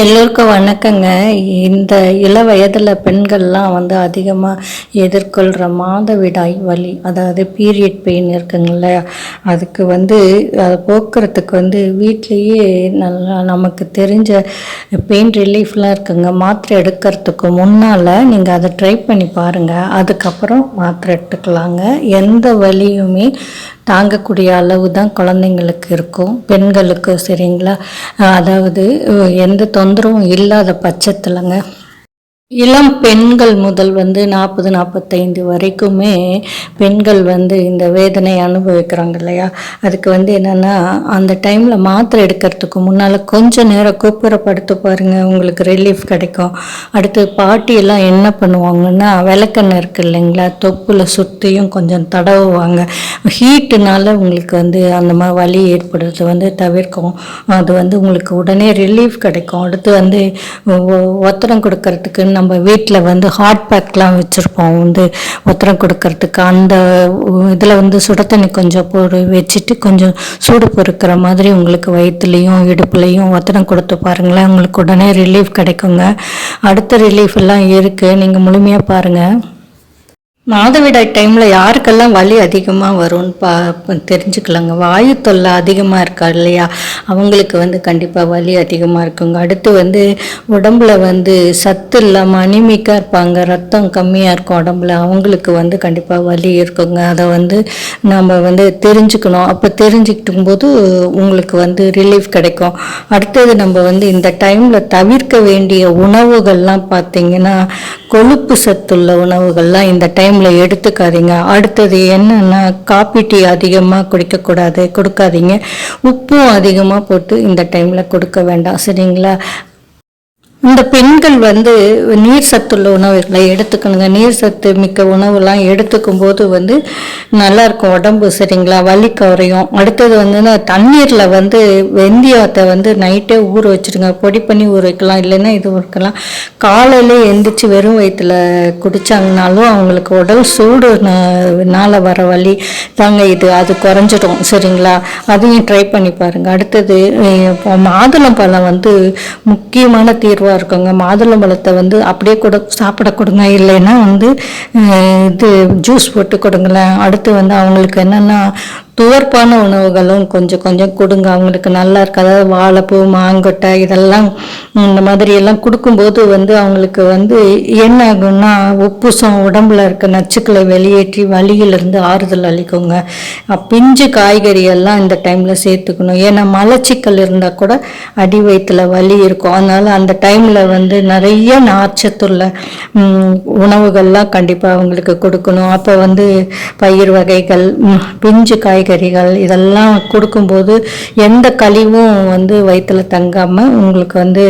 எல்லோருக்கும் வணக்கங்க. இந்த இள வயதில் பெண்கள்லாம் வந்து அதிகமாக எதிர்கொள்கிற மாதவிடாய் வலி அதாவது பீரியட் பெயின் இருக்குங்கள அதுக்கு வந்து அதை போக்குறதுக்கு வந்து வீட்லேயே நல்லா நமக்கு தெரிஞ்ச பெயின் ரிலீஃப்லாம் இருக்குங்க. மாத்திரை எடுக்கிறதுக்கு முன்னால் நீங்கள் அதை ட்ரை பண்ணி பாருங்கள் அதுக்கப்புறம் மாத்திரை எடுத்துக்கலாங்க. எந்த வலியுமே தாங்கக்கூடிய அளவு தான் குழந்தைங்களுக்கு இருக்கும். பெண்களுக்கு சரிங்களா? அதாவது எந்த தொந்தரவும் இல்லாத பட்சத்திலங்க. இளம் பெண்கள் முதல் வந்து நாற்பது நாற்பத்தைந்து வரைக்குமே பெண்கள் வந்து இந்த வேதனை அனுபவிக்கிறாங்க இல்லையா? அதுக்கு வந்து என்னென்னா அந்த டைமில் மாத்திரை எடுக்கிறதுக்கு முன்னால் கொஞ்சம் நேரம் கூப்புறப்படுத்து பாருங்கள் உங்களுக்கு ரிலீஃப் கிடைக்கும். அடுத்து பாட்டியெல்லாம் என்ன பண்ணுவாங்கன்னா விளக்கெண்ணெய் இருக்கு இல்லைங்களா? தொப்புல சுற்றியும் கொஞ்சம் தடவுவாங்க. ஹீட்டுனால உங்களுக்கு வந்து அந்த மாதிரி வலி ஏற்படுறது வந்து தவிர்க்கும். அது வந்து உங்களுக்கு உடனே ரிலீஃப் கிடைக்கும். அடுத்து வந்து ஒ- ஒத்தடம் கொடுக்கறதுக்குன்னு நம்ம வீட்டில் வந்து ஹாட் பேக்லாம் வச்சுருப்போம். வந்து ஒத்தடம் கொடுக்கறதுக்கு அந்த இதில் வந்து சுட தண்ணி கொஞ்சம் போடு வச்சுட்டு கொஞ்சம் சூடு பொறுக்கிற மாதிரி உங்களுக்கு வயிற்றுலையும் இடுப்புலையும் ஒத்தடம் கொடுத்து பாருங்களேன். உங்களுக்கு உடனே ரிலீஃப் கிடைக்குங்க. அடுத்த ரிலீஃப் எல்லாம் இருக்குது நீங்கள் முழுமையாக பாருங்கள் மாதவிடாய் டைமில் யாருக்கெல்லாம் வலி அதிகமாக வரும்னு பா தெரிஞ்சுக்கலாங்க. வாயு தொல்லை அதிகமாக இருக்கா இல்லையா? அவங்களுக்கு வந்து கண்டிப்பாக வலி அதிகமாக இருக்குங்க. அடுத்து வந்து உடம்புல வந்து சத்து இல்லாமல் அனிமிக்காக இருப்பாங்க. ரத்தம் கம்மியாக இருக்கும் உடம்புல. அவங்களுக்கு வந்து கண்டிப்பாக வலி இருக்குங்க. அதை வந்து நம்ம வந்து தெரிஞ்சுக்கணும். அப்போ தெரிஞ்சுக்கிட்டும் போது உங்களுக்கு வந்து ரிலீஃப் கிடைக்கும். அடுத்தது நம்ம வந்து இந்த டைமில் தவிர்க்க வேண்டிய உணவுகள்லாம் பார்த்தீங்கன்னா கொழுப்பு சத்துள்ள உணவுகள்லாம் இந்த டைம் டைமில் எடுத்துக்காதீங்க. அடுத்தது என்னன்னா காப்பி டீ அதிகமாக குடிக்கக்கூடாது. கொடுக்காதீங்க. உப்பும் அதிகமாக போட்டு இந்த டைமில் கொடுக்க வேண்டாம். சரிங்களா? இந்த பெண்கள் வந்து நீர் சத்துள்ள உணவுகளை எடுத்துக்கணுங்க. நீர் சத்து மிக்க உணவுலாம் எடுத்துக்கும் போது வந்து நல்லா இருக்கும் உடம்பு சரிங்களா? வலி குறையும். அடுத்தது வந்து தண்ணீரில் வந்து வெந்தயத்தை வந்து நைட்டே ஊற வச்சிருங்க பொடி பண்ணி ஊற வைக்கலாம். இல்லைன்னா இது வைக்கலாம் காலையில எந்திரிச்சு வெறும் வயிற்றுல குடித்தாங்கனாலும் அவங்களுக்கு உடல் சூடுனால வர வலி. தாங்க இது அது குறைஞ்சிடும் சரிங்களா? அதையும் ட்ரை பண்ணி பாருங்கள் அடுத்தது மாதுளம்பழம் மாதுளம் பழம் வந்து முக்கியமான தீர்வாக இருக்குங்க மாதுளம்பழத்தை வந்து அப்படியே கூட சாப்பிட கொடுங்க. இல்லைன்னா வந்து இது ஜூஸ் போட்டு கொடுங்களேன். அடுத்து வந்து அவங்களுக்கு என்னென்னா துவர்ப்பான உணவுகளும் கொஞ்சம் கொஞ்சம் கொடுங்க. அவங்களுக்கு நல்லா இருக்கு அதாவது வாழைப்பூ மாங்கொட்டை இதெல்லாம் இந்த மாதிரி எல்லாம் கொடுக்கும்போது வந்து அவங்களுக்கு வந்து என்ன ஆகும்னா உப்புசம் உடம்புல இருக்க நச்சுக்களை வெளியேற்றி வலியிலிருந்து ஆறுதல் அளிக்குங்க. பிஞ்சு காய்கறி எல்லாம் இந்த டைமில் சேர்த்துக்கணும். ஏன்னா மலச்சிக்கல் இருந்தால் கூட அடி வயிற்றுல வலி இருக்கும். அதனால அந்த டைமில் வந்து நிறைய நார்ச்சத்துள்ள உணவுகள்லாம் கண்டிப்பாக அவங்களுக்கு கொடுக்கணும். அப்போ வந்து பயிர் வகைகள் பிஞ்சு காய் காய்கறிகள் இதெல்லாம் கொடுக்கும்போது எந்த கழிவும் வந்து வயிற்றுல தங்காமல் உங்களுக்கு வந்து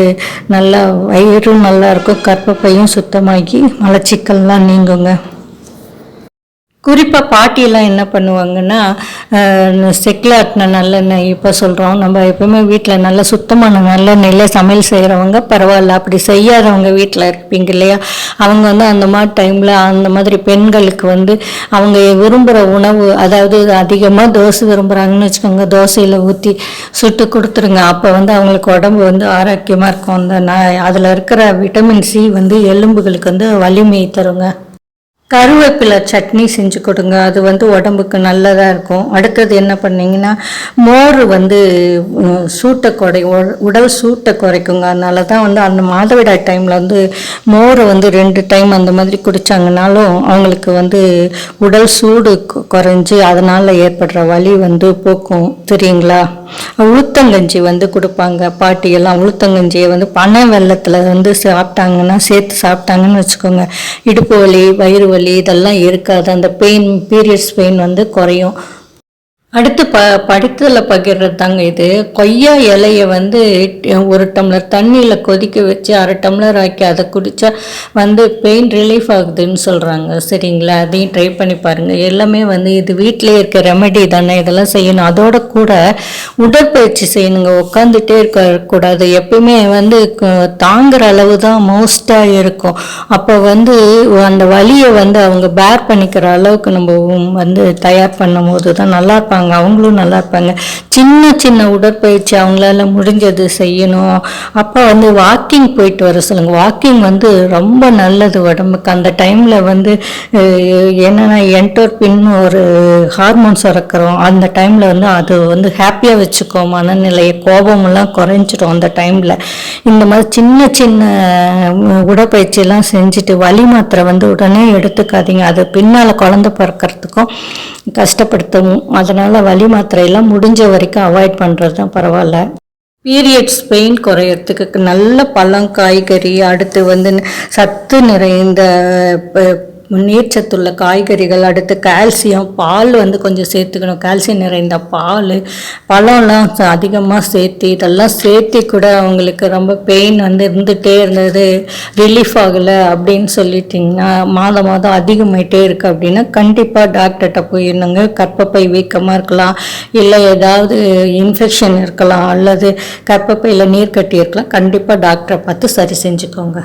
நல்லா வயிறும் நல்லா இருக்கும் கர்ப்பப்பையும் சுத்தமாகி மலச்சிக்கல்லாம் நீங்குங்க. குறிப்பாக பாட்டியெல்லாம் என்ன பண்ணுவாங்கன்னா செக்லாட்டின நல்லெண்ணெய் இப்போ சொல்கிறோம் நம்ம எப்பவுமே வீட்டில் நல்ல சுத்தமான நல்லெண்ணெயில் சமையல் செய்கிறவங்க பரவாயில்ல. அப்படி செய்யாதவங்க வீட்டில் இருப்பீங்க இல்லையா? அவங்க வந்து அந்த மாதிரி டைமில் அந்த மாதிரி பெண்களுக்கு வந்து அவங்க விரும்புகிற உணவு அதாவது அதிகமாக தோசை விரும்புகிறாங்கன்னு வச்சுக்கோங்க. தோசையில் ஊற்றி சுட்டு கொடுத்துருங்க. அப்போ வந்து அவங்களுக்கு உடம்பு வந்து ஆரோக்கியமாக இருக்கும். அந்த ந- அதில் இருக்கிற விட்டமின் சி வந்து எலும்புகளுக்கு வந்து வலிமையை தருங்க. கருவேப்பிலை சட்னி செஞ்சு கொடுங்க. அது வந்து உடம்புக்கு நல்லதாக இருக்கும். அடுத்தது என்ன பண்ணிங்கன்னா மோர் வந்து சூட்டை குறை உ- உடல் சூட்டை குறைக்குங்க. அதனால தான் வந்து அந்த மாதவிடாய் டைமில் வந்து மோரை வந்து ரெண்டு டைம் அந்த மாதிரி குடித்தாங்கனாலும் அவங்களுக்கு வந்து உடல் சூடு குறைஞ்சி அதனால் ஏற்படுற வலி வந்து போக்கும். தெரியுங்களா? உளுத்தங்கஞ்சி வந்து கொடுப்பாங்க. பாட்டியெல்லாம் உளுத்தங்கஞ்சியை வந்து பனை வெள்ளத்தில் வந்து சாப்பிட்டாங்கன்னா சேர்த்து சாப்பிட்டாங்கன்னு வச்சுக்கோங்க. இடுப்பு வலி வயிறு வலி இதெல்லாம் இருக்காது. அந்த பெயின் பீரியட்ஸ் பெயின் வந்து குறையும். அடுத்து ப படித்ததில் பகிர்றது தாங்க இது. கொய்யா இலையை வந்து ஒரு டம்ளர் தண்ணியில் கொதிக்க வச்சு அரை டம்ளர் ஆக்கி அதை குடித்தா வந்து பெயின் ரிலீஃப் ஆகுதுன்னு சொல்கிறாங்க சரிங்களா? அதையும் ட்ரை பண்ணி பாருங்கள் எல்லாமே வந்து இது வீட்டிலே இருக்க ரெமெடி தானே இதெல்லாம் செய்யணும். அதோட கூட உடற்பயிற்சி செய்யணுங்க. உட்காந்துட்டே இருக்கக்கூடாது எப்பயுமே வந்து தாங்குற அளவு தான் மோஸ்ட்டாக இருக்கும். அப்போ வந்து அந்த வலியை வந்து அவங்க பேர் பண்ணிக்கிற அளவுக்கு நம்ம வந்து தயார் பண்ணும் போது தான் நல்லா இருப்பாங்க. இருப்பாங்க. அவங்களும் நல்லா இருப்பாங்க. சின்ன சின்ன உடற்பயிற்சி அவங்களால முடிஞ்சது செய்யணும். அப்போ வந்து வாக்கிங் போயிட்டு வர சொல்லுங்க. வாக்கிங் வந்து ரொம்ப நல்லது உடம்புக்கு. அந்த டைமில் வந்து என்னென்னா என்டோர்பின்னு ஒரு ஹார்மோன் சுரக்கிறோம். அந்த டைமில் வந்து அது வந்து ஹாப்பியாக வச்சுக்கோ மனநிலையை கோபமெல்லாம் குறைஞ்சிடும் அந்த டைமில் இந்த மாதிரி சின்ன சின்ன உடற்பயிற்சியெல்லாம் செஞ்சுட்டு வலி மாத்திரை வந்து உடனே எடுத்துக்காதீங்க. அது பின்னால் குழந்தை பிறக்கறதுக்கும் கஷ்டப்படுத்தவும் அதனால் வலி மாத்திரையெல்லாம் முடிஞ்ச வரைக்கும் அவாய்ட் பண்ணுறது தான் பரவாயில்ல. பீரியட்ஸ் பெயின் குறையறதுக்கு நல்ல பழம் காய்கறி அடுத்து வந்து சத்து நிறைந்த நீர்ச்சத்துள்ள காய்கறிகள் அடுத்து கால்சியம் பால் வந்து கொஞ்சம் சேர்த்துக்கணும். கால்சியம் நிறைந்த பால் பழம்லாம் அதிகமாக சேர்த்து இதெல்லாம் சேர்த்து கூட அவங்களுக்கு ரொம்ப பெயின் வந்து இருந்துகிட்டே இருந்தது. ரிலீஃப் ஆகலை அப்படின்னு சொல்லிட்டிங்கன்னா மாதம் மாதம் அதிகமாயிட்டே இருக்குது அப்படின்னா கண்டிப்பாக டாக்டர்கிட்ட போயிருந்தாங்க கற்பப்பை வீக்கமாக இருக்கலாம் இல்லை ஏதாவது இன்ஃபெக்ஷன் இருக்கலாம் அல்லது கற்பப்பையில் நீர் கட்டி இருக்கலாம் கண்டிப்பாக டாக்டரை பார்த்து சரி செஞ்சுக்கோங்க.